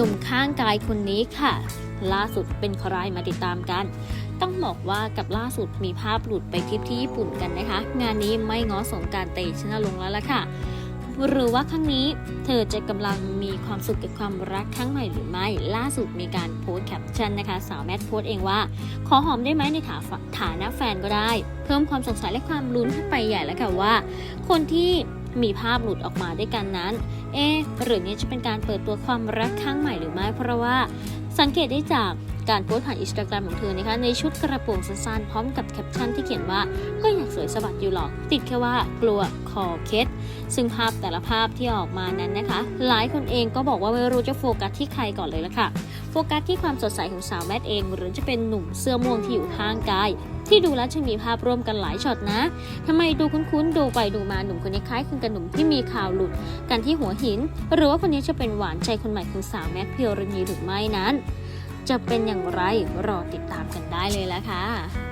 นุ่มข้างกายคนนี้ค่ะ ล่าสุดเป็นใครมาติดตามกัน ต้องบอกว่ากับล่าสุดมีภาพหลุดไปทริปที่ญี่ปุ่นกันนะคะ งานนี้ไม่ง้อสงการเตชนะลงแล้วล่ะค่ะ หรือว่าครั้งนี้เธอจะกำลังมีความสุขกับความรักครั้งใหม่หรือไม่ ล่าสุดมีการโพสต์แคปชั่นนะคะ สาวแมทโพสต์เองว่า ขอหอมได้ไหมในฐาานะแฟนก็ได้ เพิ่มความสงสัยและความลุ้นให้ไปใหญ่แล้วค่ะว่า คนที่ มีภาพหลุดออกมาด้วยกันนั้น เอ๊หรือนี้จะเป็นการเปิดตัวความรักครั้งใหม่หรือไม่ เพราะว่าสังเกตได้จากการโพสต์ผ่านอินสตาแกรมของเธอนะคะในชุดกระโปรงสั้นๆพร้อมกับแคปชั่นที่เขียนว่าก็อยากสวยสะบัดอยู่หรอก ติดแค่ว่ากลัวคอเคล็ดซึ่งภาพแต่ละภาพที่ออกมานั้นนะคะ หลายคนเองก็บอกว่าไม่รู้จะโฟกัสที่ใครก่อนเลยละค่ะ โฟกัสที่ความสดใสของสาวแมทเอง หรือจะเป็นหนุ่มเสื้อม่วงที่อยู่ข้างกาย ที่ดูแล้วจะมีภาพร่วมกันหลายช็อตนะทำไมดูคุ้นๆ ดูไปดูมาหนุ่มคนนี้คล้ายคลึงกับหนุ่มที่มีข่าวหลุดกันที่หัวหิน หรือว่าคนนี้จะเป็นหวานใจคนใหม่ของสาวแมทพิวรณีหรือไม่นั้น จะเป็นอย่างไรรอติดตามกันได้เลยละค่ะ